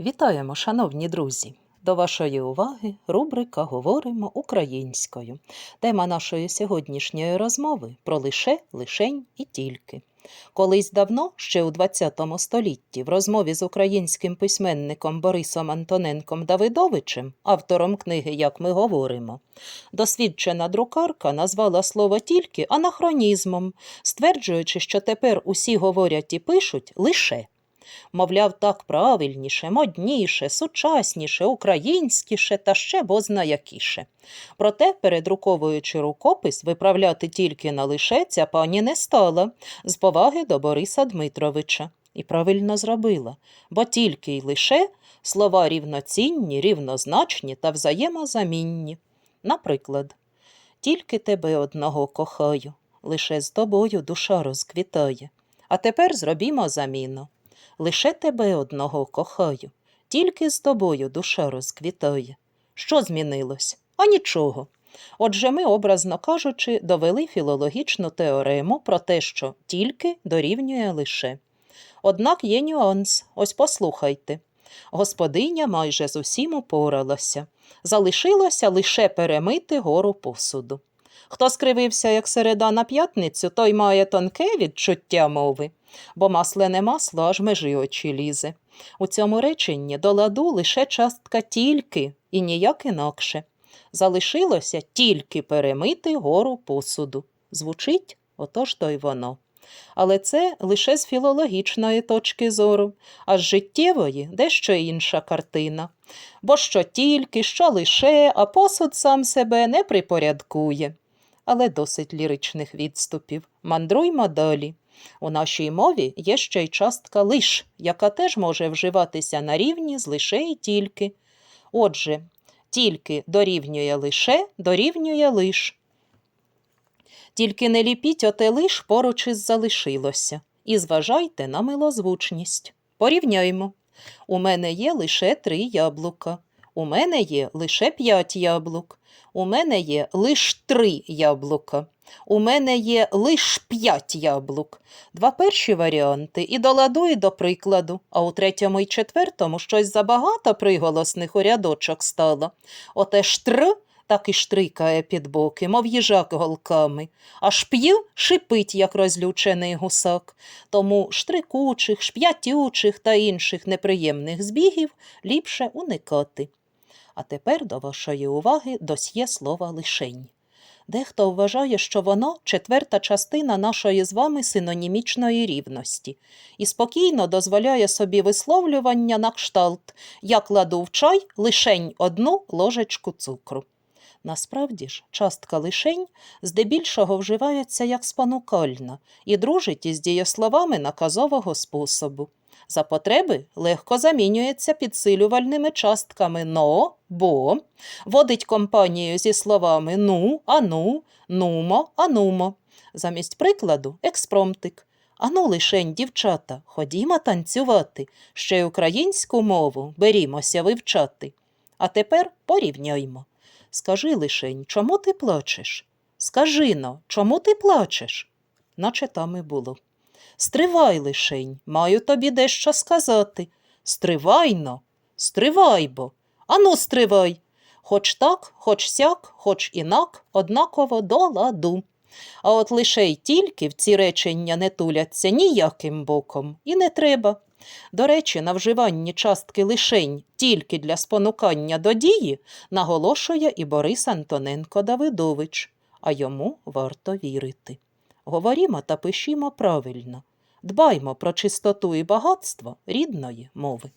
Вітаємо, шановні друзі! До вашої уваги рубрика Говоримо українською. Тема нашої сьогоднішньої розмови про лише, лишень і тільки. Колись давно, ще у ХХ столітті, в розмові з українським письменником Борисом Антоненком Давидовичем, автором книги Як ми говоримо, досвідчена друкарка назвала слово тільки анахронізмом, стверджуючи, що тепер усі говорять і пишуть лише. Мовляв, так правильніше, модніше, сучасніше, українськіше та ще бозна якіше. Проте, передруковуючи рукопис, виправляти тільки на лише ця пані не стала, з поваги до Бориса Дмитровича. І правильно зробила, бо тільки й лише слова рівноцінні, рівнозначні та взаємозамінні. Наприклад, тільки тебе одного кохаю, лише з тобою душа розквітає. А тепер зробімо заміну. Лише тебе одного кохаю, тільки з тобою душа розквітає. Що змінилось? А нічого. Отже, ми, образно кажучи, довели філологічну теорему про те, що тільки дорівнює лише. Однак є нюанс, ось послухайте. Господиня майже з усім упоралася. Залишилося лише перемити гору посуду. Хто скривився, як середа на п'ятницю, той має тонке відчуття мови, бо маслене масло аж межі очі лізе. У цьому реченні до ладу лише частка тільки і ніяк інакше. Залишилося тільки перемити гору посуду. Звучить отож то й воно. Але це лише з філологічної точки зору, а з життєвої дещо інша картина. Бо що тільки, що лише, а посуд сам себе не припорядкує але досить ліричних відступів. Мандруймо далі. У нашій мові є ще й частка лиш, яка теж може вживатися на рівні з лише і тільки. Отже, тільки дорівнює лише, дорівнює лиш. Тільки не ліпіть оте лиш поруч із залишилося, і зважайте на милозвучність. Порівняймо. У мене є лише три яблука. У мене є лише п'ять яблук. У мене є лише три яблука. У мене є лише п'ять яблук. Два перші варіанти і до ладу, і до прикладу, а у третьому і четвертому щось забагато приголосних у рядочок стало. Оте штр так і штрикає під боки, мов їжак голками, аж п'ю шипить, як розлючений гусак. Тому штрикучих, шп'ятючих та інших неприємних збігів ліпше уникати. А тепер до вашої уваги досьє слова лишень. Дехто вважає, що воно четверта частина нашої з вами синонімічної рівності, і спокійно дозволяє собі висловлювання на кшталт Я кладу в чай лишень одну ложечку цукру. Насправді ж, частка лишень здебільшого вживається як спонукальна і дружить із дієсловами наказового способу. За потреби легко замінюється підсилювальними частками но, бо, водить компанію зі словами ну, ану, нумо, анумо. Замість прикладу експромтик. Ану лишень, дівчата, ходімо танцювати, ще й українську мову берімося вивчати. А тепер порівняймо. Скажи лишень, чому ти плачеш? Скажи но, чому ти плачеш? Наче там і було. Стривай лишень, маю тобі дещо сказати. Стривайно, стривай бо. Ану, стривай. Хоч так, хоч сяк, хоч інак, однаково до ладу. А от лише й тільки в ці речення не туляться ніяким боком, і не треба. До речі, на вживанні частки лишень тільки для спонукання до дії наголошує і Борис Антоненко Давидович, а йому варто вірити. Говорімо та пишімо правильно, дбаймо про чистоту і багатство рідної мови.